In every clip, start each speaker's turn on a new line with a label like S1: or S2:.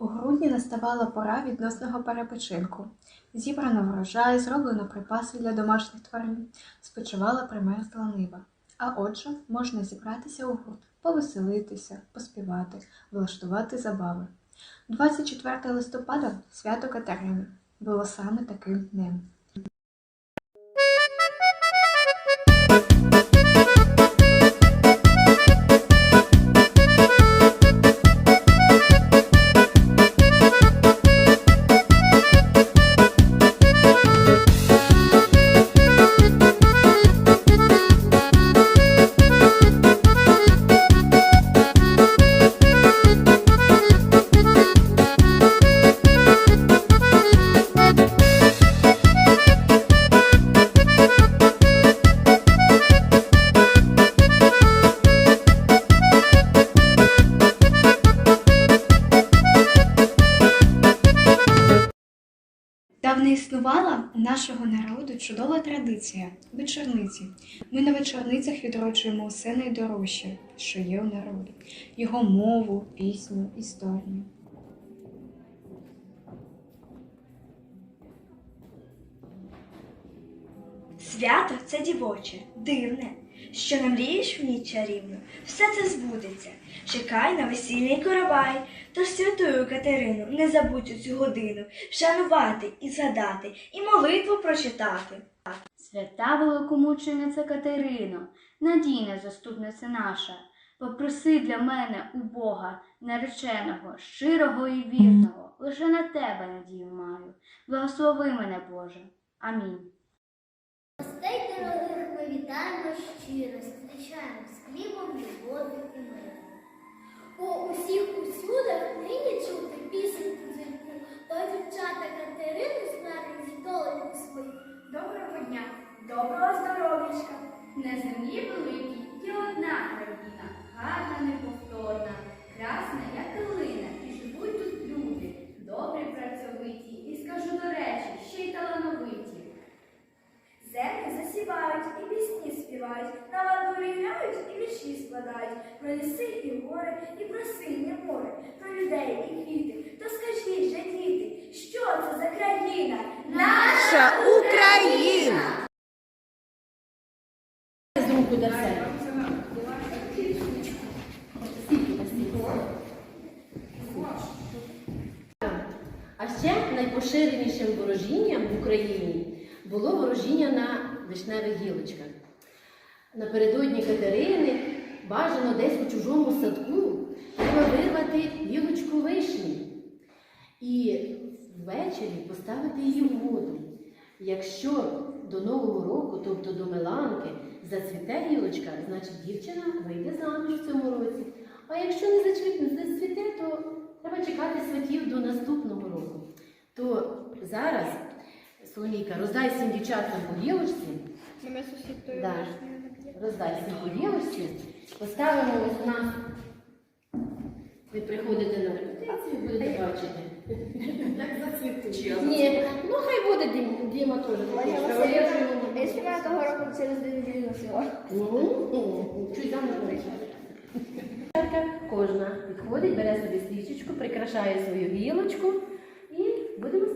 S1: У грудні наставала пора відносного перепочинку. Зібрано врожай, зроблено припаси для домашніх тварин, спочивала примерзла нива. А отже, можна зібратися у гурт, повеселитися, поспівати, влаштувати забави. 24 листопада свято Катерини було саме таким днем. Нашого народу чудова традиція вечорниці. Ми на вечорницях відроджуємо усе найдорожче, що є у народу, його мову, пісню, історію.
S2: Свято це дівоче, дивне, що не мрієш в ніч чарівну, все це збудеться. Чекай на весільний коровай, тож святую Катерину, не забудь у цю годину вшанувати і згадати, і молитву прочитати.
S3: Свята великомучениця Катерино, надійна заступниця наша, попроси для мене у Бога, нареченого, щирого і вірного, лише на тебе надію маю. Благослови мене, Боже. Амінь.
S4: Вітаємо щиро, зустрічаємо з хлібом, любов'ю і миром. По усіх усюдах нині чути пісеньку дзвінку, то дівчата Катерини знарить доленьку свою.
S5: Доброго дня, доброго здоров'ячка. На землі великій і одна країна, гарна, неповторна, красна, як калина, і живуть тут люди, добрі, працьовиті, і скажу до речі, ще й талановиті.
S2: Землі засівають і пісні співають, на ладу грають і вірші складають, про ліси і гори, і про синє море, про людей і квіти. То скажіть же, діти, що це за країна?
S6: Наша Україна!
S7: з руку до себе. А ще найпоширенішим ворожінням в Україні було ворожіння на вишневих гілочках. Напередодні Катерини бажано десь у чужому садку треба вирвати гілочку вишні і ввечері поставити її в воду. Якщо до Нового року, тобто до Меланки, зацвіте гілочка, значить дівчина вийде заміж в цьому році. А якщо не зацвіте, то треба чекати сватів до наступного року. То зараз, Соломійка, роздай всім дівчаткам по гілочці. Да. Роздай всім по гілочці. Поставимо ось у нас. Ви приходите на репетицію, будете бачити. Ні, ну хай буде Дім- Діма теж.
S4: Я співаю того року через неділю носила.
S7: Ну, чуть вийшла. Кожна підходить, бере собі свічечку, прикрашає свою гілочку і будемо.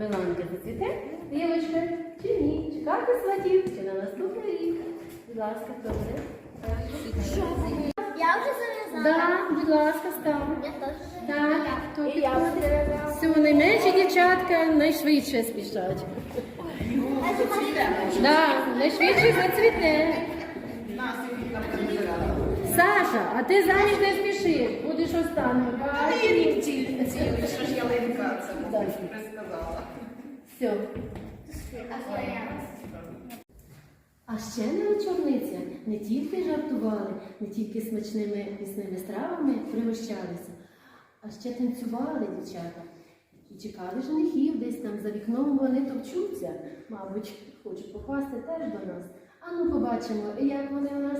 S7: На Миланки зацвіте гілочка чи ні? Чекати сватів чи на наступний рік. Будь ласка, добре.
S4: Я вже зав'язала.
S7: Так, будь ласка, став.
S4: Я теж
S7: Так, хто. Все, найменші дівчатка найшвидше спішать. Да, найшвидше зацвіте. Саша, а ти заміж не спішиш, будеш останнім.
S6: Що ж ялинка це сказала.
S7: Все. А ще не вечорниця не тільки жартували, не тільки смачними пісними стравами пригощалися, а ще танцювали дівчата. І чекали женихів десь там за вікном вони товчуться. Мабуть, хочуть попасти теж до нас. А ну побачимо, як вони у нас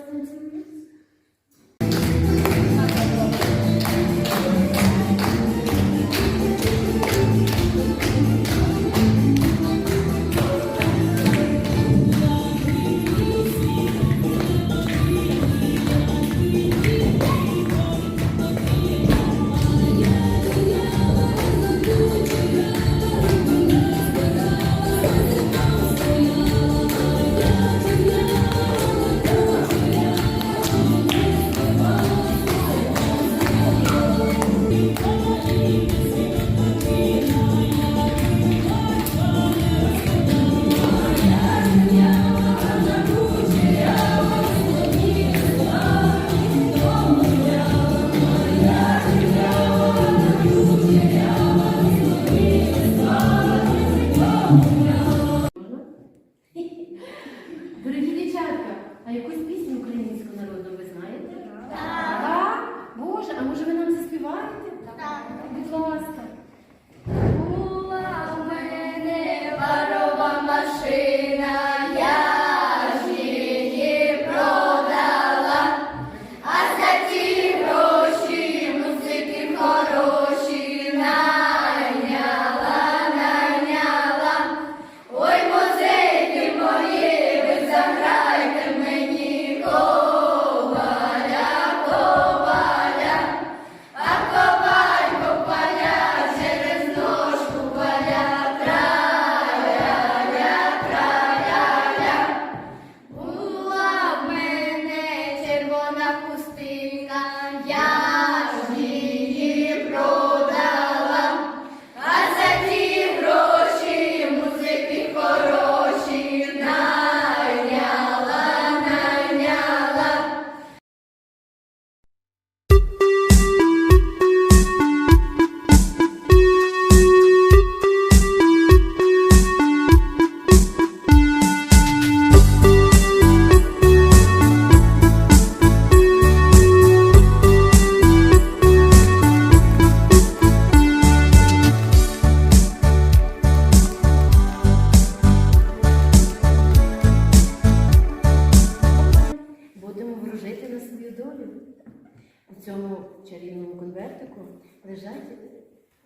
S7: конвертику лежать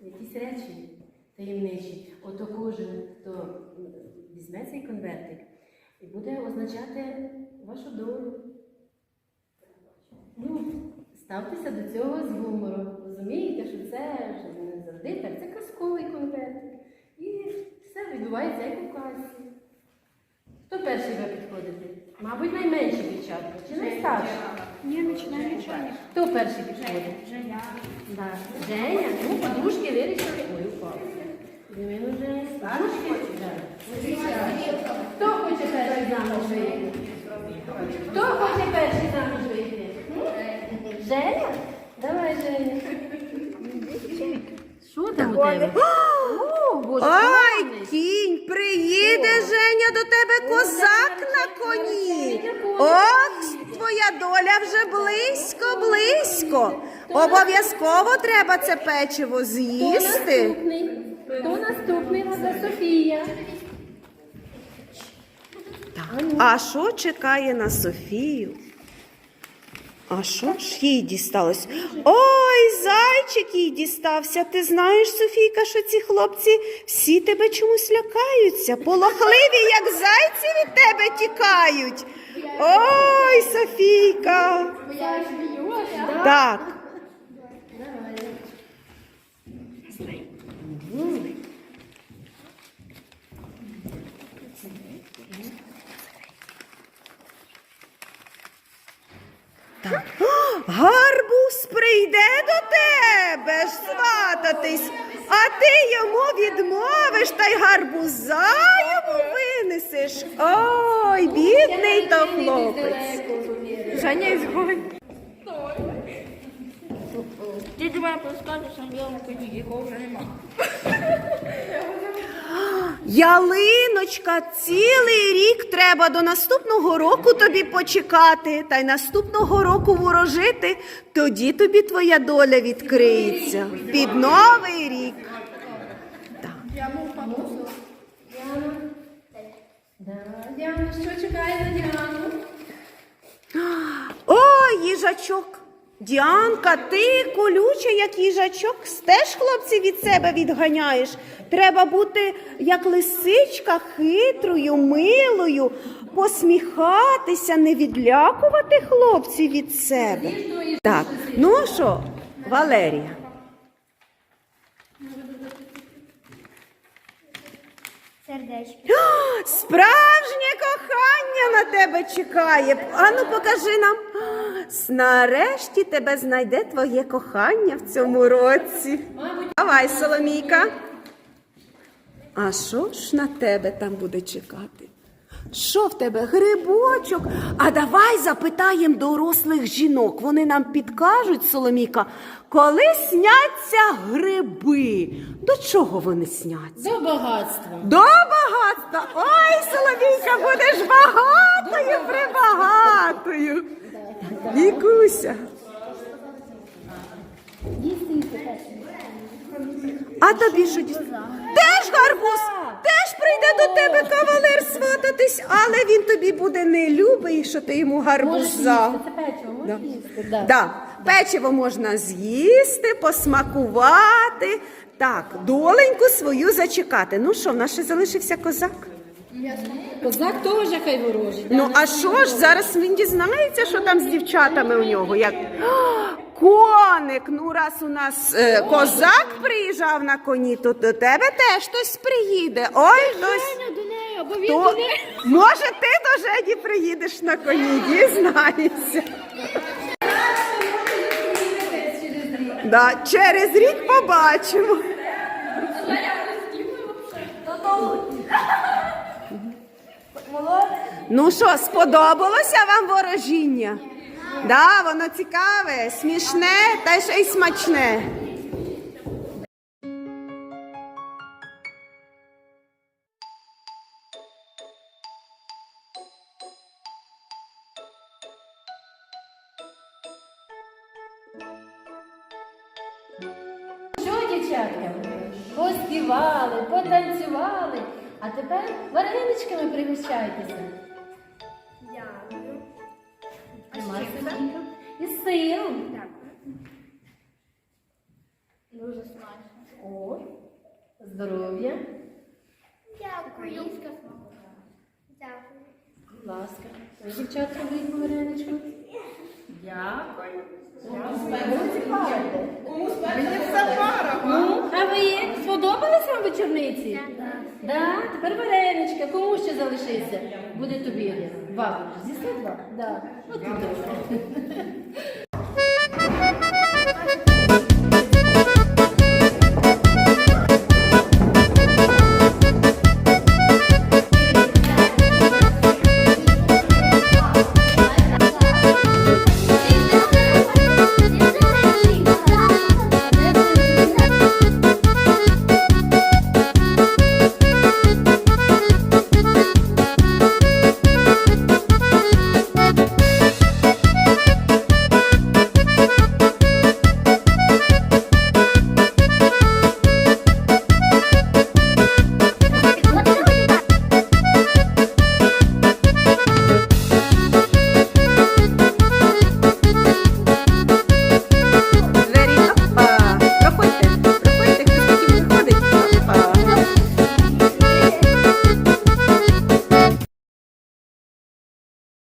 S7: якісь речі таємничі. Ото кожен, хто візьме цей конвертик і буде означати вашу долю. Ну, ставтеся до цього з гумором. Розумієте, що це не завжди так, це казковий конвертик. І все відбувається як у казці. Хто перший ви підходите? Мабуть, найменші дівчатка чи найстарші? Ні, починає Хто перший підходить? Женя. Женя? Ну, подружки вирішили. Ой, упав. Дивину Женя. Подружки? Да. Хто хоче перший замуж вийти? Хто хоче перший замуж вийти? Женя? Давай, Женя. Що там у тебе? О, Боже,
S6: Ой,
S7: поганий.
S6: кінь, приїде Женя до тебе козак на коні. От твоя доля вже близько, близько. Обов'язково треба це печиво
S7: Хто
S6: з'їсти.
S7: наступний? Хто наступний? Вона Софія.
S6: А що чекає на Софію? А що ж їй дісталось? Ой, зайчик їй дістався. Ти знаєш, Софійка, що ці хлопці всі тебе чомусь лякаються. Полохливі, як зайці від тебе тікають. Ой, Софійка. Так. Гарбуз прийде до тебе ж свататись, а ти йому відмовиш та й гарбуза йому винесеш. Ой, бідний то хлопець. Женя ізгой.
S2: Ти до мене на білому коні, якого вже нема.
S6: Ялиночка, цілий рік треба до наступного року тобі почекати, та й наступного року ворожити. Тоді тобі твоя доля відкриється. Під новий рік.
S7: Діана. Да, Діана, що чекає на Діану?
S6: Ой, їжачок. Діанка, ти колюча, як їжачок, теж хлопці від себе відганяєш. Треба бути як лисичка, хитрою, милою, посміхатися, не відлякувати хлопців від себе. Так, ну що, Валерія?
S4: Сердечко.
S6: Справжнє кохання на тебе чекає. Ану, покажи нам. Нарешті тебе знайде твоє кохання в цьому році. Давай, Соломійка. А що ж на тебе там буде чекати? Що в тебе грибочок? А давай запитаємо дорослих жінок. Вони нам підкажуть, Соломійка, коли сняться гриби. До чого вони сняться?
S7: До багатства.
S6: До багатства. Ой, Соломійка, будеш багатою, прибагатою. Вікуся. А тобі що. Теж гарбуз! Теж прийде до тебе кавалер свататись, але він тобі буде не любий, що ти йому гарбуза.
S7: Це печиво, можеш їсти? Да.
S6: Да. Печиво можна з'їсти, посмакувати. Так, доленьку свою зачекати. Ну що, в нас ще залишився козак?
S7: Козак теж хай ворожить.
S6: Ну а що ж, зараз він дізнається, що там з дівчатами у нього. Як коник. Ну, раз у нас е, козак приїжджав на коні, то до тебе теж хтось приїде. Ой, хтось. То, може, ти до Жені приїдеш на коні, дізнаєшся. Да, через рік побачимо. Ну що, сподобалося вам ворожіння? Да, воно цікаве, смішне ще й смачне.
S7: Що, дівчатка? Поспівали, потанцювали, а тепер вареничками пригощайтеся. Сиром.
S5: Дуже смачно.
S7: О, здоров'я.
S4: Дякую. Дякую.
S7: Будь ласка. Дівчатка, по вареничку. Дякую. Ну, а ви сподобалися вам вечорниці? Так. Да? Тепер вареничка. Кому ще залишиться? Буде тобі. Два. З'їсти два? Да. От і добре.